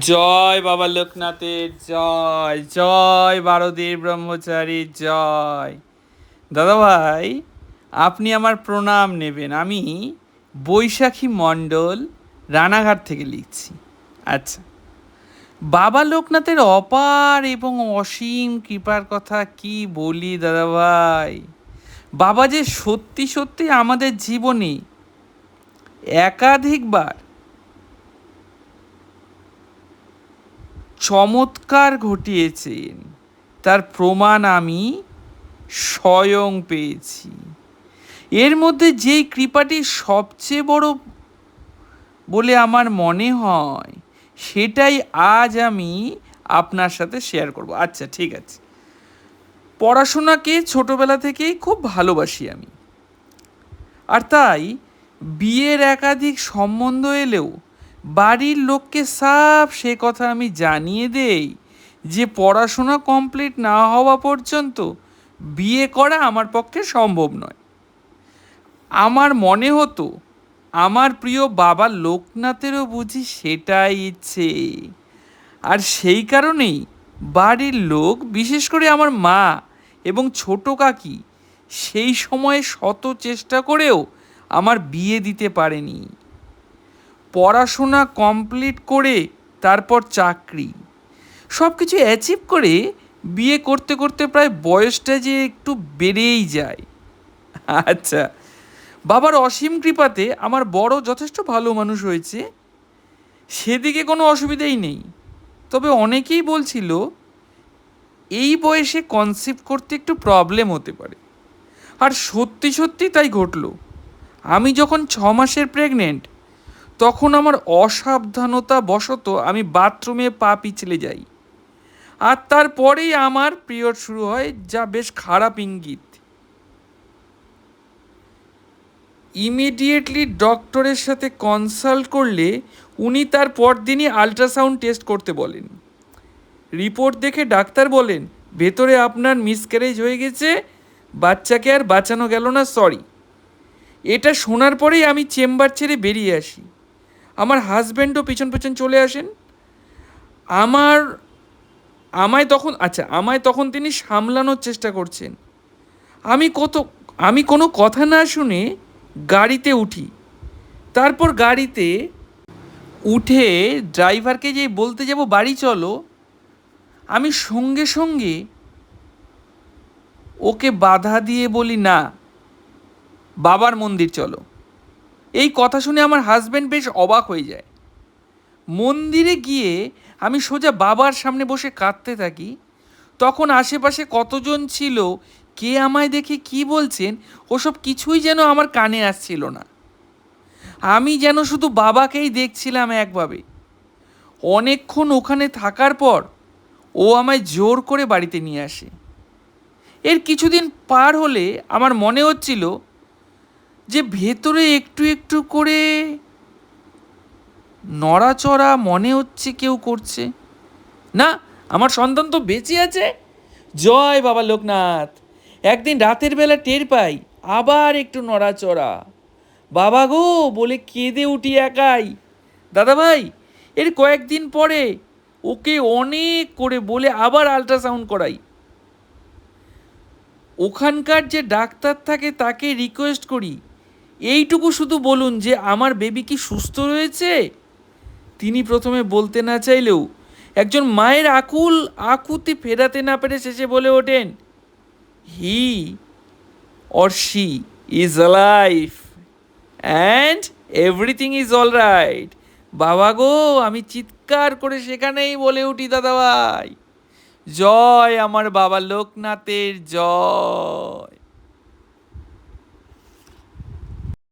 জয় বাবা লোকনাথের, জয় জয় বারোদের ব্রহ্মচারী, জয়। দাদাভাই আপনি আমার প্রণাম নেবেন। আমি বৈশাখী মণ্ডল রানাঘাট থেকে লিখছি। আচ্ছা। বাবা লোকনাথের অপার এবং অসীম কৃপার কথা কি বলি দাদাভাই বাবা যে সত্যি সত্যি আমাদের জীবনে একাধিকবার চমৎকার ঘটিয়েছেন তার প্রমাণ আমি স্বয়ং পেয়েছি। এর মধ্যে যেই কৃপাটি সবচেয়ে বড় বলে আমার মনে হয়, সেটাই আজ আমি আপনার সাথে শেয়ার করব। আচ্ছা ঠিক আছে। পড়াশোনাকে ছোটবেলা থেকেই খুব ভালোবাসি আমি। আর তাই বিয়ের একাধিক সম্বন্ধ এলেও বাড়ির লোককে সাফ সে কথা আমি জানিয়ে দেই, যে পড়াশোনা কমপ্লিট না হওয়া পর্যন্ত বিয়ে করা আমার পক্ষে সম্ভব নয়। আমার মনে হতো, আমার প্রিয় বাবা লোকনাথেরও বুঝি সেটাই ইচ্ছে। আর সেই কারণেই বাড়ির লোক, বিশেষ করে আমার মা এবং ছোট কাকি, সেই সময়ে শত চেষ্টা করেও আমার বিয়ে দিতে পারেনি। পড়াশোনা কমপ্লিট করে তারপর চাকরি। সব কিছু অ্যাচিভ করে বিয়ে করতে করতে প্রায় বয়সটা যে একটু বেড়েই যায়। আচ্ছা বাবার অসীম কৃপাতে আমার বড় যথেষ্ট ভালো মানুষ হয়েছে। সেদিকে কোনো অসুবিধাই নেই। তবে অনেকেই বলছিল, এই বয়সে কনসেপ্ট করতে একটু প্রবলেম হতে পারে। আর সত্যি সত্যি তাই ঘটলো। আমি যখন ছ মাসের প্রেগনেন্ট তখন আমার অসাবধানতা বশত আমি বাথরুমে পা পিছলে যাই। আর তারপরেই আমার পিরিয়ড শুরু হয়, যা বেশ খারাপ ইঙ্গিত। ইমিডিয়েটলি ডক্টরের সাথে কনসাল্ট করলে উনি তার পরদিনই আলট্রাসাউন্ড টেস্ট করতে বলেন। রিপোর্ট দেখে ডাক্তার বলেন, ভেতরে আপনার মিসক্যারেজ হয়ে গেছে, বাচ্চাকে আর বাঁচানো গেল না সরি এটা শোনার পরেই আমি চেম্বার ছেড়ে বেরিয়ে আসি। আমার হাজব্যান্ডও পিছন পিছন চলে আসেন। আমার, আমায় তখন আচ্ছা আমায় তখন তিনি সামলানোর চেষ্টা করছেন। আমি কত, আমি কোনো কথা না শুনে গাড়িতে উঠি। তারপর গাড়িতে উঠে ড্রাইভারকে যে বলতে যাব, বাড়ি চলো। আমি সঙ্গে সঙ্গে ওকে বাধা দিয়ে বলি, না, বাবার মন্দির চলো। এই কথা শুনে আমার হাজব্যান্ড বেশ অবাক হয়ে যায়। মন্দিরে গিয়ে আমি সোজা বাবার সামনে বসে কাঁদতে থাকি। তখন আশেপাশে কতজন ছিল, কে আমায় দেখে কি বলছেন, ওসব কিছুই যেন আমার কানে আসছিল না। আমি যেন শুধু বাবাকেই দেখছিলাম একভাবে। অনেকক্ষণ ওখানে থাকার পর ও আমায় জোর করে বাড়িতে নিয়ে আসে। এর কিছুদিন পার হলে আমার মনে হচ্ছিল যে ভেতরে একটু একটু করে নড়াচড়া মনে হচ্ছে কেউ করছে। না, আমার সন্তান তো বেঁচে আছে। জয় বাবা লোকনাথ। একদিন রাতের বেলা টের পাই, আবার একটু নড়াচড়া। বাবা গো, বলে কেঁদে উঠি একাই। দাদা ভাই, এর কয়েকদিন পরে ওকে অনেক করে বলে আবার আল্ট্রাসাউন্ড করাই। ওখানকার যে ডাক্তার থাকে, তাকে রিকোয়েস্ট করি। এইটুকু শুধু বলুন যে আমার বেবি কি সুস্থ রয়েছে? তিনি প্রথমে বলতে না চাইলেও একজন মায়ের আকুল আকুতি ফেরাতে না পেরে শেষে বলে ওঠেন he or she is life and everything is all right বাবা গো, আমি চিৎকার করে সেখানেই বলে উঠি দাদা ভাই জয় আমার বাবা লোকনাথের জয়।